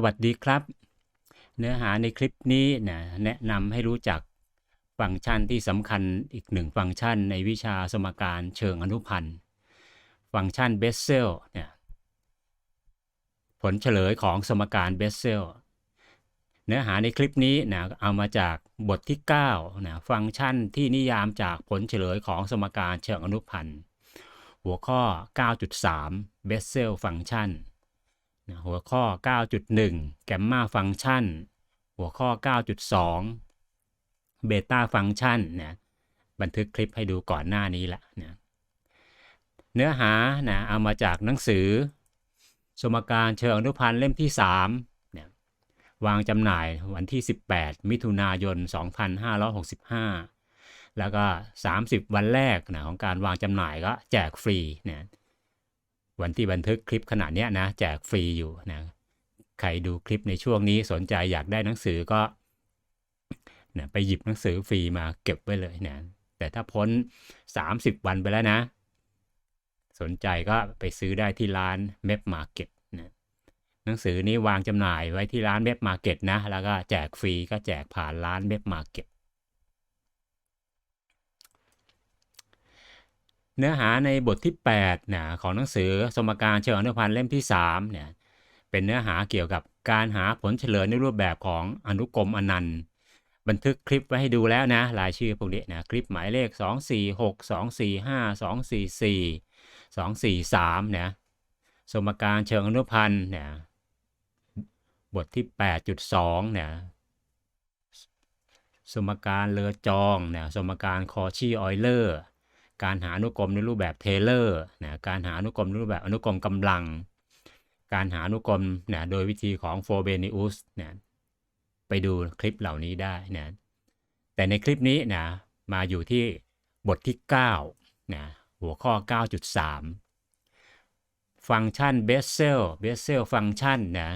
สวัสดีครับ เนื้อหาในคลิปนี้นะแนะนำให้รู้จักฟังก์ชันที่สำคัญอีกหนึ่งฟังก์ชันในวิชาสมการเชิงอนุพันธ์ ฟังก์ชันเบสเซลเนี่ยผลเฉลยของสมการเบสเซลเนื้อหาในคลิปนี้นะเอามาจากบทที่9นะฟังก์ชันที่นิยามจากผลเฉลยของสมการเชิงอนุพันธ์ หัวข้อ 9.3เบสเซลฟังก์ชั นะหัวข้อ 9.1 แกมมาฟังก์ชัน หัวข้อ 9.2 เบต้าฟังก์ชันนะบันทึกคลิปให้ดูก่อนหน้านี้ละนะเนื้อหานะเอามาจากหนังสือ สมการเชิงอนุพันธ์เล่มที่3เนี่ยวางจำหน่ายวันที่ 18 มิถุนายน 2565 แล้วก็ 30 วันแรกนะของการวางจำหน่ายก็แจกฟรีนะ วันที่บันทึกคลิปขณะนี้นะแจกฟรีอยู่นะใครดูคลิปในช่วงนี้สนใจอยากได้หนังสือก็นะไปหยิบหนังสือฟรีมาเก็บไว้เลยนะแต่ถ้าพ้น 30 วันไปแล้วนะ สนใจก็ไปซื้อได้ที่ร้านเมปมาร์เก็ตนะหนังสือนี้วางจำหน่ายไว้ที่ร้านเมปมาร์เก็ตนะ แล้วก็แจกฟรีก็แจกผ่านร้านเมปมาร์เก็ต เนื้อหาในบทที่8นะของหนังสือสมการเชิงอนุพันธ์เล่มที่3เนี่ยเป็นเนื้อหาเกี่ยวกับการหาผลเฉลยในรูปแบบของอนุกรมอนันต์ บันทึกคลิปไว้ให้ดูแล้วนะรายชื่อพวกนี้นะคลิปหมายเลข 246 245 244 243นะสมการเชิงอนุพันธ์เนี่ยบทที่ 8.2เนี่ยสมการเลอจองเนี่ยสมการคอชีออยเลอร์ การหาอนุกรมในรูปแบบเทเลอร์นะการหาอนุกรมในรูปแบบอนุกรมกำลัง การหาอนุกรมนะโดยวิธีของโฟเบนิอุสนะไปดูคลิปเหล่านี้ได้นะแต่ในคลิปนี้นะมาอยู่ที่บทที่9นะหัวข้อ 9.3 ฟังก์ชันเบสเซลเบสเซลฟังก์ชันนะ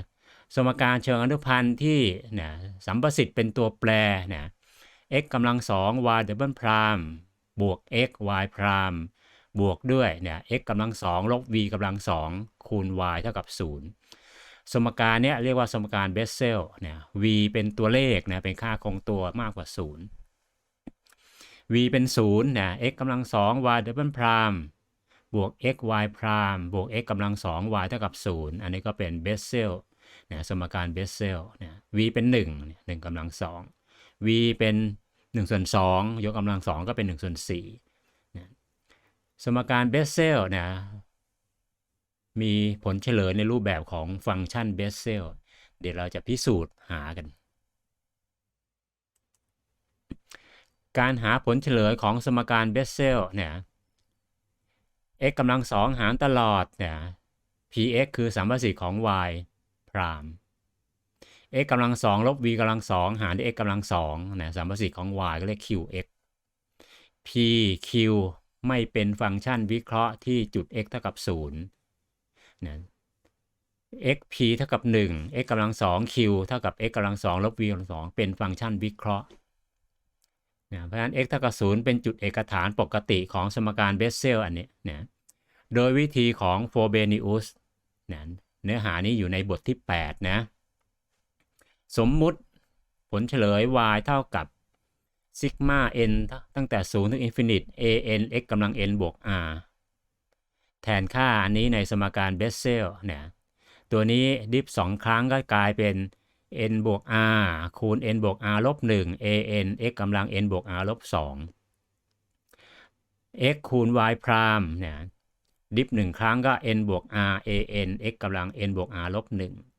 สมการเชิงอนุพันธ์ที่นะสัมประสิทธิ์เป็นตัวแปรนะ x กำลังสอง y ดับเบิลพราม บวก x y พรามบวกด้วยเนี่ย x กำลังสองลบ v กำลังสองคูณ y เท่ากับ 0 สมการเนี้ยเรียกว่าสมการเบสเซลเนี่ย v เป็นตัวเลขนะเป็นค่าคงตัวมากกว่า 0 v เป็น0นะ x กำลังสอง y ดับเบิลพรามบวก x y พรามบวก x กำลังสอง y เท่ากับ 0 อันนี้ก็เป็นเบสเซลนะสมการเบสเซลนะ v เป็น1 1กำลังสอง v เป็น 1ส่วน2ยกกำลัง 2 ก็เป็น 1 ส่วน4นะสมการเบสเซลนะมีผลเฉลยในรูปแบบของฟังก์ชันเบสเซลเดี๋ยวเราจะพิสูจน์หากัน การหาผลเฉลยของสมการเบสเซลเนี่ย x กำลังสองหารตลอดเนี่ย px คือสัมประสิทธิ์ของ y พราม x กำลังสองลบ v กำลังสองหารด้วย x กำลังสองนะสัมประสิทธิ์ของ y ก็เรียก qx p q ไม่เป็นฟังก์ชันวิเคราะห์ที่จุด x เท่ากับ0นะ x p เท่ากับ1 x กำลังสอง q เท่ากับ x กำลังสองลบ v กำลังสองเป็นฟังก์ชันวิเคราะห์นะเพราะฉะนั้น x เท่ากับ0เป็นจุดเอกฐานปกติของสมการเบสเซลอันนี้นะโดยวิธีของโฟเบนิอุสนะเนื้อหานี้อยู่ในบทที่ 8 นะ สมมุติผลเฉลย y เท่ากับซิกมา n ตั้งแต่ 0 ถึง infinite a n x กำลัง n บวก r แทนค่าอันนี้ในสมการเบสเซลเนี่ยตัวนี้ดิฟ2ครั้งก็กลายเป็น n บวก r คูณ n บวก r ลบ1 a n x กำลัง n บวก r ลบ2 x คูณ y พรามเนี่ยดิฟ1ครั้งก็ n บวก r a n x กำลัง n บวก r ลบ1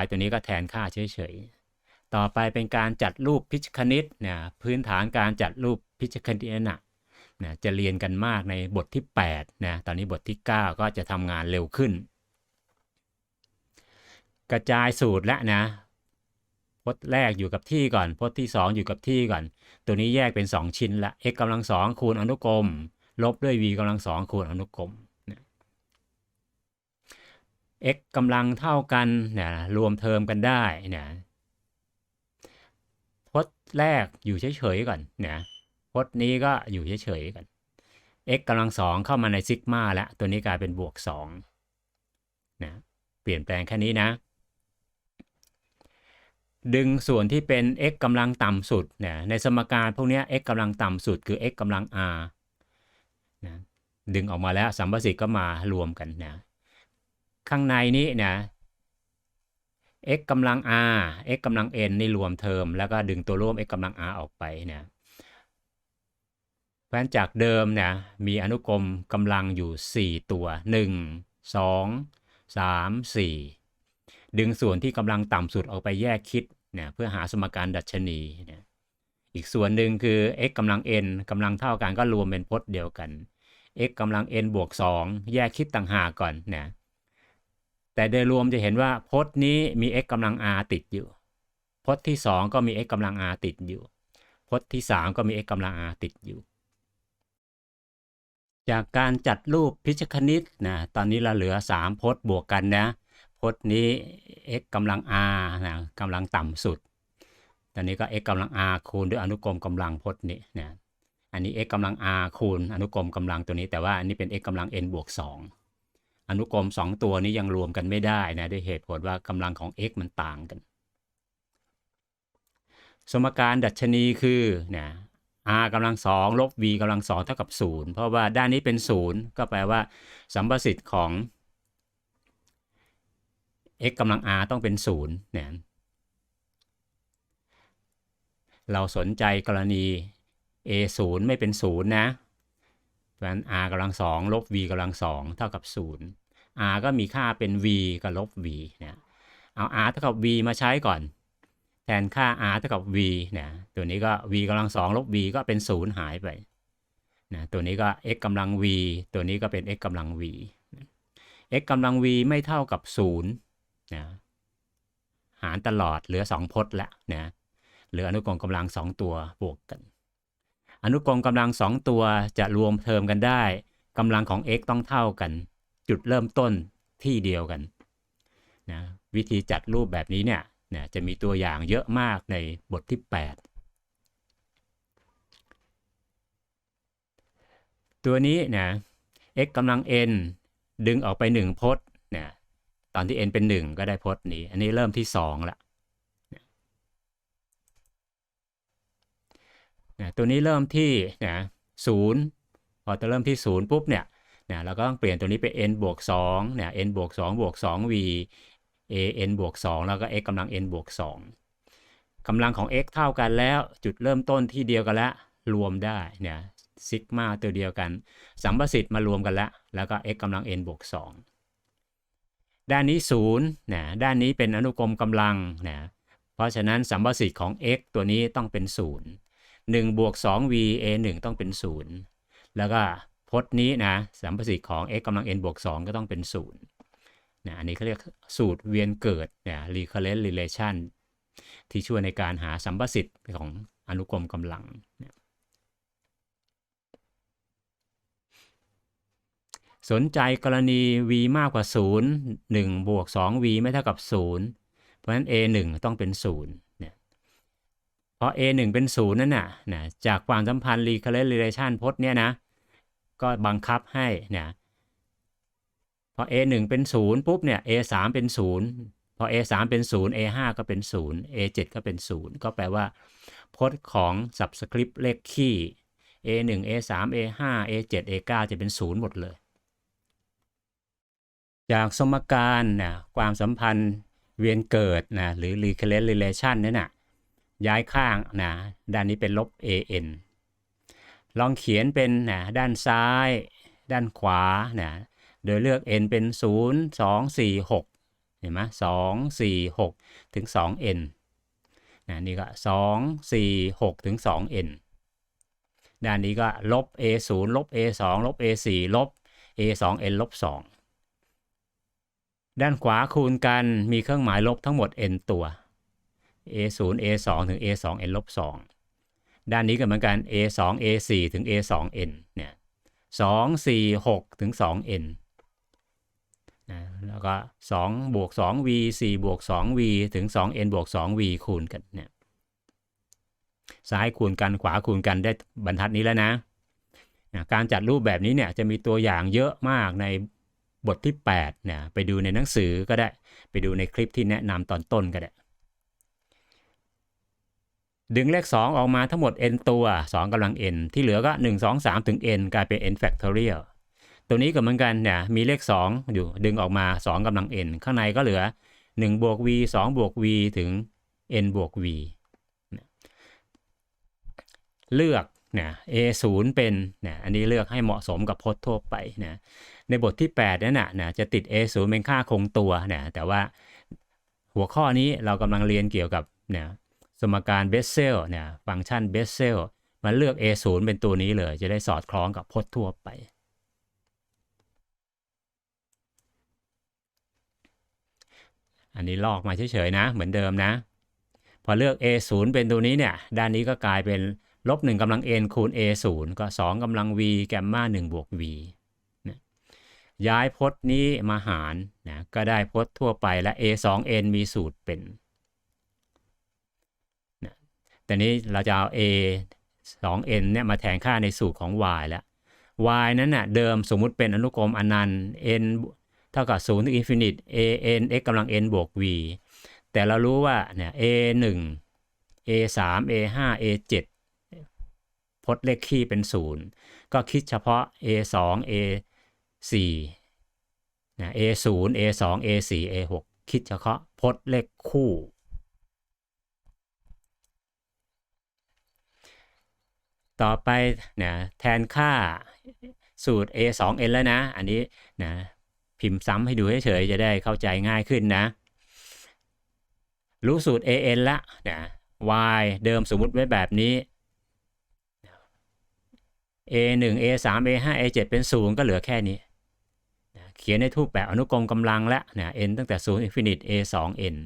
y ตัวนี้ก็แทนค่าเฉยๆ ต่อไปเป็นการจัดรูปพิชคณิตเนี่ยพื้นฐานการจัดรูปพิชคณิตนะนะจะเรียนกันมากในบทที่8นะตอนนี้บทที่ 9 ก็จะทำงานเร็วขึ้น กระจายสูตรแล้วนะพจน์แรกอยู่กับที่ก่อนพจน์ที่ 2 อยู่กับที่ก่อน ตัวนี้แยกเป็น 2 ชิ้นละ x กำลังสองคูณอนุกรม ลบด้วย v กำลังสองคูณอนุกรม x กำลังเท่ากันนะรวมเทอมกันได้นะพจน์แรกอยู่เฉยๆก่อนนะพจน์นี้ก็อยู่เฉยๆก่อน x กำลังสองเข้ามาในซิกมาแล้วตัวนี้กลายเป็นบวก2นะเปลี่ยนแปลงแค่นี้นะ ดึงส่วนที่เป็น x กำลังต่ำสุดเนี่ยในสมการพวกเนี้ย x กำลังต่ำสุดคือ x กำลัง r นะดึงออกมาแล้วสัมประสิทธิ์ก็มารวมกันนะ ข้างในนี้นะ x กำลัง r x กำลัง n นี่รวมเทอม แล้วก็ดึงตัวร่วม x กำลัง r ออกไปนะเพราะฉะนั้นจากเดิมนะมีอนุกรมกำลังอยู่ 4 ตัว 1 2 3 4 ดึงส่วนที่กำลังต่ำสุดออกไปแยกคิดเนี่ยเพื่อหาสมการดัชนีเนี่ยอีกส่วนหนึ่งคือ x กำลัง n กำลังเท่ากันก็รวมเป็นพจน์เดียวกัน x กำลัง n บวก 2 แยกคิดต่างหากก่อนนะ แต่โดยรวมจะเห็นว่าพจน์นี้มี x กำลัง r ติดอยู่ พจน์ที่ 2 ก็มี x กำลัง r ติดอยู่ พจน์ที่ 3 ก็มี x กำลัง r ติดอยู่ จากการจัดรูปพิชคณิตนะตอนนี้เราเหลือ 3 พจน์บวกกันนะพจน์นี้ x กำลัง r นะกำลังต่ำสุด ตอนนี้ก็ x กำลัง r คูณด้วยอนุกรมกำลังพจน์นี้นะอันนี้ x กำลัง r คูณอนุกรมกำลังตัวนี้ แต่ว่าอันนี้เป็น x กำลัง n บวก2 อนุกรม 2 ตัวนี้ยังรวมกันไม่ได้นะด้วยเหตุผลว่ากำลังของ x มันต่างกัน สมการดัชนีคือนะ r กำลังสองลบ v กำลังสองเท่ากับ 0 เพราะว่าด้านนี้เป็น 0 ก็แปลว่า สัมประสิทธิ์ของ x กำลัง r ต้องเป็น 0เนี่ยเราสนใจกรณี a 0ไม่เป็น 0 นะ เพราะฉะนั้น r กำลังสองลบ v กำลังสองเท่ากับ 0 r ก็มีค่าเป็น v กับลบ v นะเอา r เท่ากับ v มาใช้ก่อน แทนค่า r เท่ากับ v นะตัวนี้ก็ v กำลังสองลบ v ก็เป็น 0 หายไปนะตัวนี้ก็ x กำลัง v ตัวนี้ก็เป็น x กำลัง v x กำลัง v ไม่เท่ากับ 0 นะหารตลอดเหลือ 2 พจน์ละนะเหลืออนุกรมกำลัง 2 ตัวบวกกัน อนุกรมกำลัง2ตัวจะรวมเทอมกันได้กำลังของ x ต้องเท่ากัน จุดเริ่มต้นที่เดียวกันนะวิธีจัดรูปแบบนี้เนี่ยนะจะมีตัวอย่างเยอะมากในบทที่ 8 ตัวนี้นะ x กำลัง n ดึงออกไป 1 พจน์นะตอนที่ n เป็น 1 ก็ได้พจน์นี้ อันนี้เริ่มที่ 2 ละ นะตัวนี้เริ่มที่นะ0พอจะเริ่มที่0ปุ๊บเนี่ยนะเราก็ต้องเปลี่ยนตัวนี้เป็น n บวก2เนี่ย n บวก2บวก 2v a n บวก2แล้วก็ x กำลัง n บวก2กำลังของ x เท่ากันแล้วจุดเริ่มต้นที่เดียวกันแล้วรวมได้เนี่ยซิกมาตัวเดียวกัน สัมประสิทธิ์มารวมกันแล้ว แล้วก็ x กำลัง n บวก2ด้านนี้0นะด้านนี้เป็นอนุกรมกำลังนะเพราะฉะนั้นสัมประสิทธิ์ของ x ตัวนี้ต้องเป็น 0 1บวก 2v a 1ต้องเป็น 0 แล้วก็พจน์นี้นะสัมประสิทธิ์ของ x กำลัง n บวก 2 ก็ต้องเป็น 0 นะอันนี้เขาเรียกสูตรเวียนเกิดเนี่ย recurrent relation ที่ช่วยในการหาสัมประสิทธิ์ของอนุกรมกำลังนะสนใจกรณี v มากกว่า 0 1 บวก 2v ไม่เท่ากับ 0 เพราะฉะนั้น a 1 ต้องเป็น 0 พอ a 1เป็น0นั่นน่ะนะจากความสัมพันธ์ recurrent relation พจน์เนี่ยนะ ก็บังคับให้นะพอ a 1เป็น0ปุ๊บเนี่ย a 3เป็น0พอ a 3เป็น0 a 5ก็เป็น0 a 7ก็เป็น0ก็แปลว่า พจน์ของ subscript เลขคี่ a 1 a 3 a 5 a 7 a 9จะเป็น0หมดเลย จากสมการนะความสัมพันธ์เวียนเกิดนะหรือ recurrent relation นั่นนะ ย้ายข้างนะด้านนี้เป็นลบ an ลองเขียนเป็นนะด้านซ้าย ด้านขวานะโดยเลือก n เป็น 0 2 4 6 เห็นไหม2 4 6ถึง 2n นะนี่ก็2 4 6 ถึง 2n ด้านนี้ก็ลบ a 0ลบ a 2ลบ a 4ลบ a 2 n ลบ 2 ด้านขวาคูณกันมีเครื่องหมายลบทั้งหมด n ตัว a 0 a 2ถึง a 2 n ลบ2ด้านนี้ก็เหมือนกัน a 2 a 4ถึง a 2 n เนี่ย2 4 6ถึง 2n นะแล้วก็2บวก 2v 4บวก 2v ถึง 2n บวก 2v คูณกันเนี่ยซ้ายคูณกันขวาคูณกันได้บรรทัดนี้แล้วนะนะการจัดรูปแบบนี้เนี่ยจะมีตัวอย่างเยอะมากในบทที่8เนี่ยไปดูในหนังสือก็ได้ ไปดูในคลิปที่แนะนำตอนต้นก็ได้ ดึงเลข 2 ออกมาทั้งหมด n ตัว 2กำลัง n ที่เหลือก็ 1 2 3 ถึง n กลายเป็น n factorial ตัวนี้ก็เหมือนกันเนี่ยมีเลข 2 อยู่ดึงออกมา 2กำลัง n ข้างในก็เหลือ 1 บวก v 2 บวก v ถึง n บวก v เลือกเนี่ย a 0เป็นเนี่ยอันนี้เลือกให้เหมาะสมกับพจน์ทั่วไปนะในบทที่8นั่นนะนะจะติด a 0เป็นค่าคงตัวนะแต่ว่าหัวข้อนี้เรากำลังเรียนเกี่ยวกับเนี่ย สมการเบสเซลเนี่ยฟังก์ชันเบสเซลมันเลือก a 0 เป็นตัวนี้เลย จะได้สอดคล้องกับพจน์ทั่วไป อันนี้ลอกมาเฉยๆนะ เหมือนเดิมนะ พอเลือก a 0 เป็นตัวนี้เนี่ย ด้านนี้ก็กลายเป็นลบ1กำลัง n คูณ a 0 ก็ 2กำลัง v แกมมา1บวก v ย้ายพจน์นี้มาหารนะก็ได้พจน์ทั่วไปและ a 2 n มีสูตรเป็น แต่นี้เราจะเอา a 2 n เนี่ยมาแทนค่าในสูตรของ y แล้ว y นั้นน่ะเดิมสมมุติเป็นอนุกรมอนันต์ n เท่ากับ0ถึงอินฟินิต a n x กำลัง n บวก v แต่เรารู้ว่าเนี่ย a 1 a 3 a 5 a 7พจน์เลขคี่เป็น 0 ก็คิดเฉพาะ a 2 a 4นะ a 0 a 2 a 4 a 6คิดเฉพาะพจน์เลขคู่ ต่อไปนะแทนค่าสูตร a 2 n แล้วนะ อันนี้นะพิมพ์ซ้ำให้ดูเฉยๆจะได้เข้าใจง่ายขึ้นนะ รู้สูตร an ละนะ y เดิมสมมุติไว้แบบนี้ a 1 a 3 a 5 a 7เป็น0ก็เหลือแค่นี้นะเขียนในทูปแบบอนุกรมกำลังและนะ n ตั้งแต่0 infinite a 2 n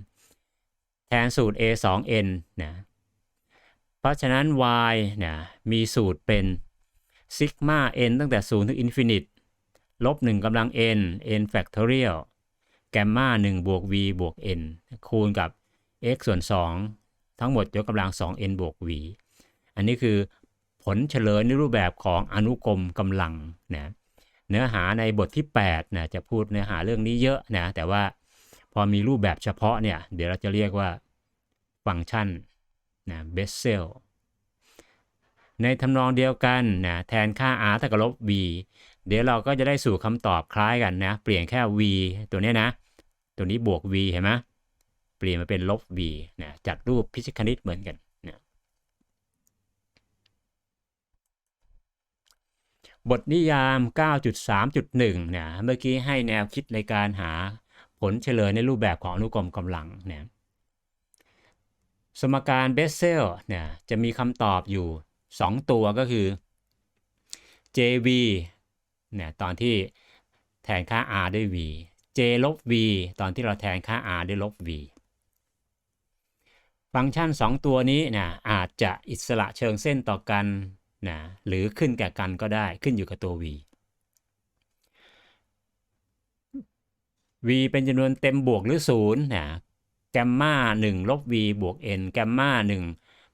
แทนสูตร a 2 n นะ เพราะฉะนั้น y เนะมีสูตรเป็นซิกมา n ตั้งแต่ 0 ถึง infinite ลบ1กำลัง n n factorial แกมมา1บวก v บวก n คูณกับ x ส่วน 2 ทั้งหมดยกกำลัง 2n บวก v อันนี้คือผลเฉลยในรูปแบบของอนุกรมกำลังนะเนื้อหาในบทที่8นะจะพูดเนื้อหาเรื่องนี้เยอะนะแต่ว่าพอมีรูปแบบเฉพาะเนี่ยเดี๋ยวเราจะเรียกว่าฟังก์ชัน นะเบสเซลในทำนองเดียวกันนะแทนค่า r เท่ากับลบ v เดี๋ยวเราก็จะได้สู่คำตอบคล้ายกันนะ เปลี่ยนแค่ v ตัวนี้นะ ตัวนี้บวก v เห็นไหมเปลี่ยนมาเป็นลบ v นะจัดรูปพิชิตคณิตเหมือนกันนะบทนิยาม 9.3.1นะเมื่อกี้ให้แนวคิดในการหาผลเฉลยในรูปแบบของอนุกรมกำลังนะ สมการเบสเซลเนี่ยจะมีคำตอบอยู่ 2 ตัวก็คือ jv เนี่ยตอนที่แทนค่า r ด้วย v j ลบ v ตอนที่เราแทนค่า r ด้วยลบ v ฟังก์ชัน 2 ตัวนี้นะอาจจะอิสระเชิงเส้นต่อกันนะหรือขึ้นแก่กันก็ได้ขึ้นอยู่กับตัว v v เป็นจำนวนเต็มบวกหรือ0นะ แกมมา1ลบ v บวก n แกมมา1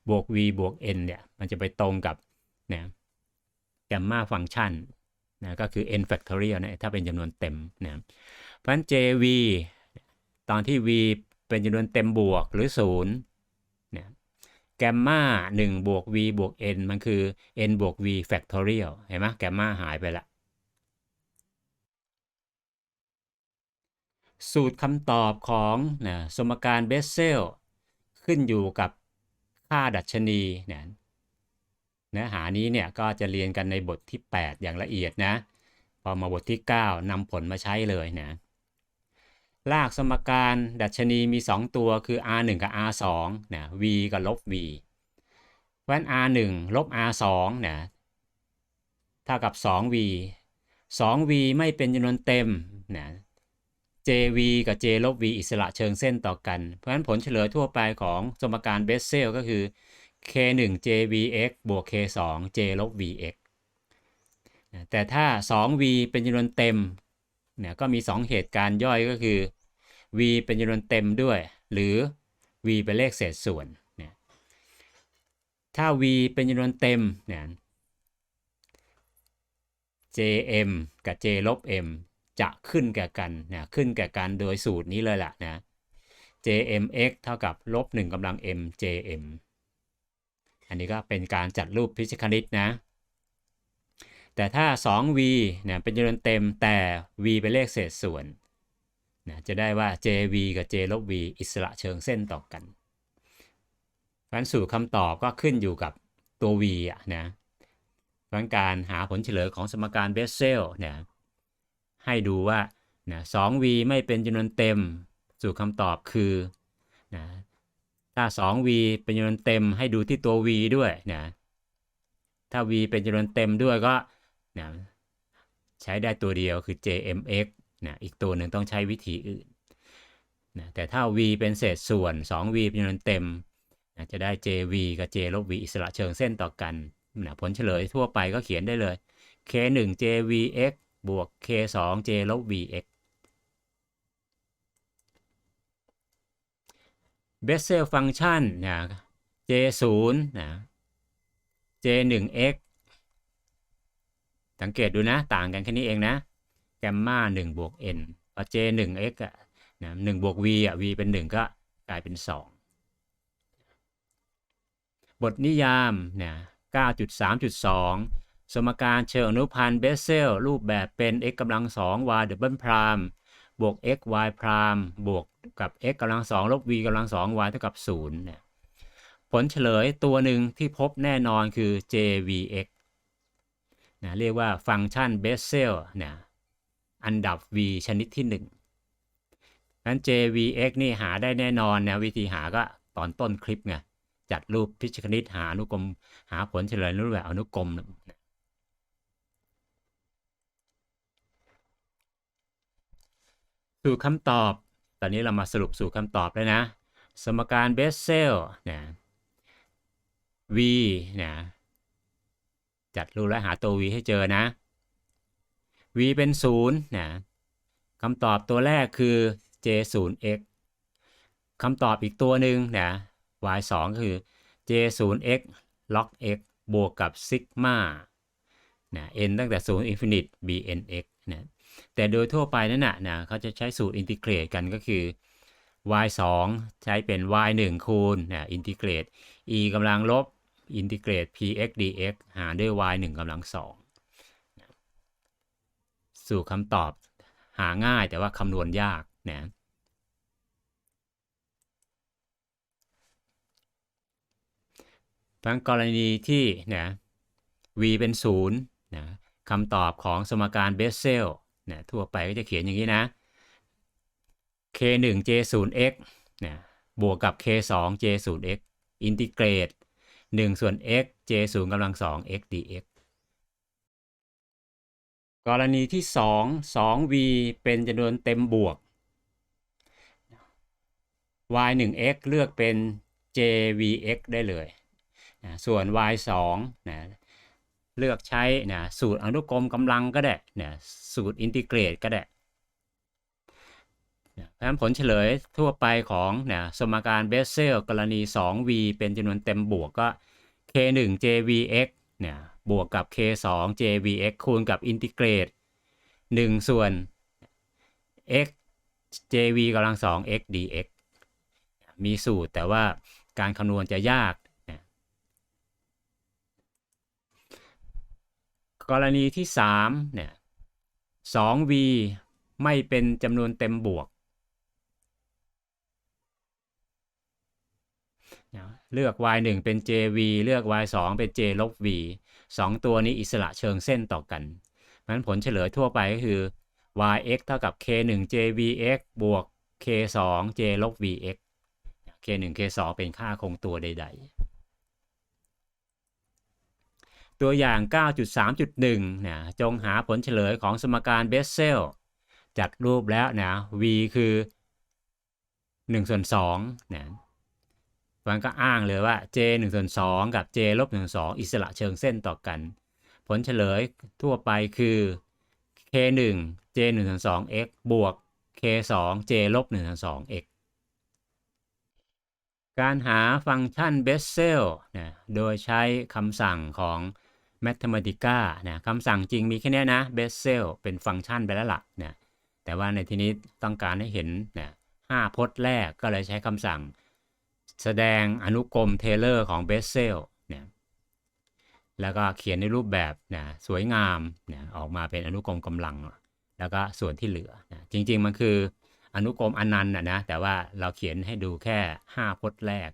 บวก v บวก n เนี่ย มันจะไปตรงกับนะแกมมาฟังก์ชันนะก็คือ n factorial นะถ้าเป็นจำนวนเต็มนะเพราะฉะนั้น jv ตอนที่ v เป็นจำนวนเต็มบวกหรือ0นะแกมมา1บวก v บวก n มันคือ n บวก v factorial เห็นไหมแกมมาหายไปละ สูตรคำตอบของนะสมการเบสเซลขึ้นอยู่กับค่าดัชนีนะเนื้อหานี้เนี่ยก็จะเรียนกันในบทที่ 8 อย่างละเอียดนะ พอมาบทที่ 9นำผลมาใช้เลยนะ ลากสมการดัชนีมี 2 ตัวคือ r 1กับ r 2นะ v กับลบ v เพราะฉะนั้น r 1ลบ r 2นะเท่ากับ 2v 2v ไม่เป็นจำนวนเต็มนะ jv กับ j ลบ v อิสระเชิงเส้นต่อกัน เพราะฉะนั้นผลเฉลยทั่วไปของสมการเบสเซลก็คือ k 1 jvx บวก k 2 j ลบ vx แต่ถ้า 2v เป็นจำนวนเต็มเนี่ยก็มี 2 เหตุการณ์ย่อยก็คือ v เป็นจำนวนเต็มด้วย หรือ v เป็นเลขเศษส่วนเนี่ยถ้า v เป็นจำนวนเต็มเนี่ย jm กับ j ลบ m จะขึ้นแก่กันนะขึ้นแก่กันโดยสูตรนี้เลยแหละนะ jmx เท่ากับลบ1กำลัง m jm อันนี้ก็เป็นการจัดรูปพิชคณิตนะ แต่ถ้า 2v เนี่ยเป็นจำนวนเต็มแต่ v เป็นเลขเศษส่วนนะจะได้ว่า jv กับ j ลบ v อิสระเชิงเส้นต่อกันเพราะฉะนั้นสูตรคำตอบก็ขึ้นอยู่กับตัว v อะนะเพราะการหาผลเฉลยของสมการเบสเซลเนี่ย ให้ดูว่านะ 2v ไม่เป็นจำนวนเต็ม สูตรคำตอบคือนะถ้า 2v เป็นจำนวนเต็มให้ดูที่ตัว v ด้วยนะถ้า v เป็นจำนวนเต็มด้วยก็นะใช้ได้ตัวเดียวคือ jmx นะอีกตัวหนึ่งต้องใช้วิธีอื่นนะแต่ถ้า v เป็นเศษส่วน 2v เป็นจำนวนเต็มนะจะได้ jv กับ j ลบ v อิสระเชิงเส้นต่อกันนะผลเฉลยทั่วไปก็เขียนได้เลย k 1 jvx บวก k 2 j ลบ vx เบสเซลฟังก์ชันนะ j 0นะ j 1 x สังเกตดูนะต่างกันแค่นี้เองนะ แกมมา1บวก n พอ j 1 x อะนะ1บวก v อะ v เป็น 1 ก็กลายเป็น 2 บทนิยามนะ9.3.2 สมการเชิงอนุพันธ์เบสเซลรูปแบบเป็น x กำลัง2 y ดับเบิลพรามบวก x y พรามบวกกับ x กำลัง2ลบ v กำลัง2 y เท่ากับ0เนี่ยผลเฉลยตัวหนึ่งที่พบแน่นอนคือ jvx นะเรียกว่าฟังก์ชันเบสเซลนะอันดับ v ชนิดที่1นั้น jvx นี่หาได้แน่นอนนะวิธีหาก็ตอนต้นคลิปไงจัดรูปพิชคณิตหาอนุกรม หาผลเฉลยรูปแบบอนุกรมนะ สูตรคำตอบ ตอนนี้เรามาสรุปสูตรคำตอบเลยนะ สมการเบสเซลนะ v นะจัดรูปและหาตัว v ให้เจอนะ v เป็น0นะคำตอบตัวแรกคือ j 0 x คำตอบอีกตัวหนึ่งนะ y 2ก็คือ j 0 x log x บวกกับซิกมานะ n ตั้งแต่0 infinite bn x นะ แต่โดยทั่วไปนั่นนะนะเขาจะใช้สูตรอินทิเกรตกันก็คือ y 2ใช้เป็น y 1คูณนะอินทิเกรต e กำลังลบอินทิเกรต px dx หารด้วย y 1กำลัง2สู่คำตอบหาง่ายแต่ว่าคำนวณยากนะบางกรณีที่นะ v เป็น0นะคำตอบของสมการเบสเซล นะทั่วไปก็จะเขียนอย่างนี้นะ k 1 j 0 x นะบวกกับ k 2 j 0 x อินทิเกรต1ส่วน x j 0กำลัง2 x dx กรณีที่ 2 2v เป็นจำนวนเต็มบวก y 1 x เลือกเป็น jvx ได้เลยนะส่วน y 2นะ เลือกใช้นะสูตรอนุกรมกำลังก็ได้นะสูตรอินทิเกรตก็ได้เพราะฉะนั้นผลเฉลยทั่วไปของนะสมการเบสเซลกรณี 2v เป็นจำนวนเต็มบวกก็ k 1 jvx เนี่ยบวกกับ k 2 jvx คูณกับอินทิเกรต 1 ส่วน x jv กำลัง2 x dx มีสูตรแต่ว่าการคำนวณจะยากนะ กรณีที่3เนี่ย 2v ไม่เป็นจำนวนเต็มบวก เลือก y 1เป็น jv เลือก y 2เป็น j ลบ v 2 ตัวนี้อิสระเชิงเส้นต่อกันเพราะฉะนั้นผลเฉลยทั่วไปก็คือ yx เท่ากับ k 1 jvx บวก k 2 j ลบ vx k 1 k 2เป็นค่าคงตัวใด ๆ ตัวอย่าง 9.3.1นะจงหาผลเฉลยของสมการเบสเซลจัดรูปแล้วนะ v คือ1ส่วน2นะมันก็อ้างเลยว่า j 1ส่วน2กับ j ลบ1 2 อิสระเชิงเส้นต่อกัน ผลเฉลยทั่วไปคือ k 1 j 1ส่วน2 x บวก k 2 j ลบ1ส่วน2 x การหาฟังก์ชันเบสเซลนะโดยใช้คำสั่งของ Mathematica นะคำสั่งจริงมีแค่นี้นะเบสเซลเป็นฟังก์ชันไปแล้วล่ะนะแต่ว่าในที่นี้ต้องการให้เห็นนะห้าพจน์แรกก็เลยใช้คำสั่ง แสดงอนุกรมเทเลอร์ของเบสเซลเนี่ยแล้วก็เขียนในรูปแบบนะสวยงามนะออกมาเป็นอนุกรมกำลัง แล้วก็ส่วนที่เหลือนะจริง ๆ มันคืออนุกรมอนันต์นะนะแต่ว่าเราเขียนให้ดูแค่ 5 พจน์แรก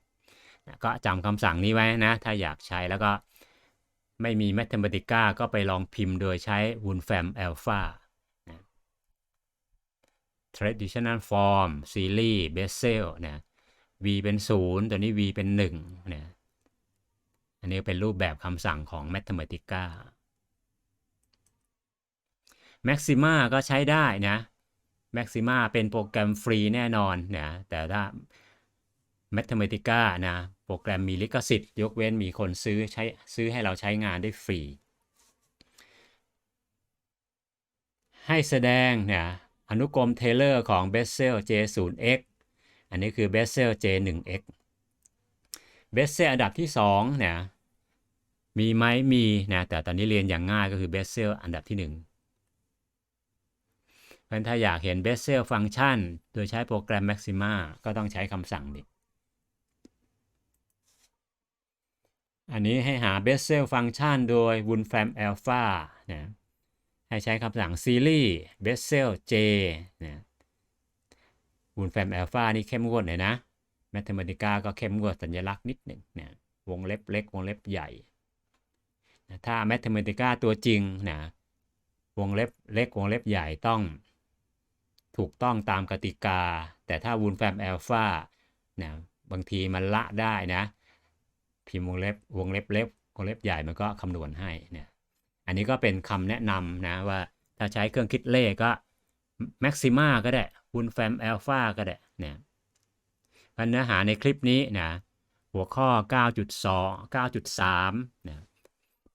นะก็จำคำสั่งนี้ไว้นะ ถ้าอยากใช้แล้วก็ ไม่มี Mathematica ก็ไปลองพิมพ์โดยใช้ Wolfram Alpha Traditional Form Series Bessel นะ v เป็น 0 ตัวนี้ v เป็น1นะอันนี้เป็นรูปแบบคำสั่งของ Mathematica Maxima ก็ใช้ได้นะ Maxima เป็นโปรแกรมฟรีแน่นอนนะแต่ถ้า Mathematica นะโปรแกรมมีลิขสิทธิ์ ยกเว้นมีคนซื้อใช้ซื้อให้เราใช้งานได้ฟรี ให้แสดงเนะอนุกรมเทเลอร์ของ Bessel J0x อันนี้คือ Bessel J1x Bessel อันดับที่2เนี่ยมีไหมมีนะแต่ตอนนี้เรียนอย่างง่ายก็คือ Bessel อันดับที่ 1เพราะถ้าอยากเห็น Bessel ฟังก์ชันโดยใช้โปรแกรม Maxima ก็ต้องใช้คำสั่งนี้ อันนี้ให้หา Bessel ฟังก์ชันโดย Wolfram Alpha นะให้ใช้คำสั่ง series Bessel J นะ Wolfram Alpha นี่เข้มงวดหน่อยนะ Mathematica ก็เข้มงวดสัญลักษณ์นิดหนึ่งนะวงเล็บเล็ก วงเล็บใหญ่นะถ้า Mathematica ตัวจริงนะวงเล็บเล็ก วงเล็บใหญ่ต้องถูกต้องตามกติกา แต่ถ้า Wolfram Alpha นะบางทีมันละได้นะ พิมพ์วงเล็บวงเล็บเล็บวงเล็บใหญ่มันก็คำนวณให้เนี่ยอันนี้ก็เป็นคำแนะนำนะว่าถ้าใช้เครื่องคิดเลขก็ Maxima ก็ได้ Wolfram Alpha ก็ได้เนี่ยพันเนื้อหาในคลิปนี้นะหัวข้อ 9.2 9.3นะ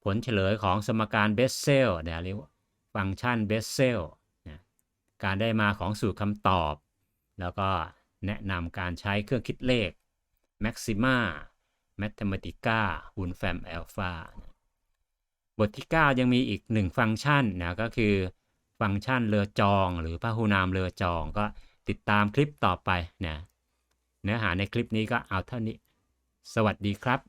ผลเฉลยของสมการเบสเซลนะเรียกว่าฟังก์ชันเบสเซลนะการได้มาของสูตรคำตอบ แล้วก็แนะนำการใช้เครื่องคิดเลข Maxima Mathematica Wolfram Alpha บทที่ 9 ยังมีอีกหนึ่งฟังก์ชันนะก็คือฟังก์ชันเรือจอง หรือพหูนามเรือจองก็ติดตามคลิปต่อไปนะเนื้อหาในคลิปนี้ก็เอาเท่านี้ สวัสดีครับ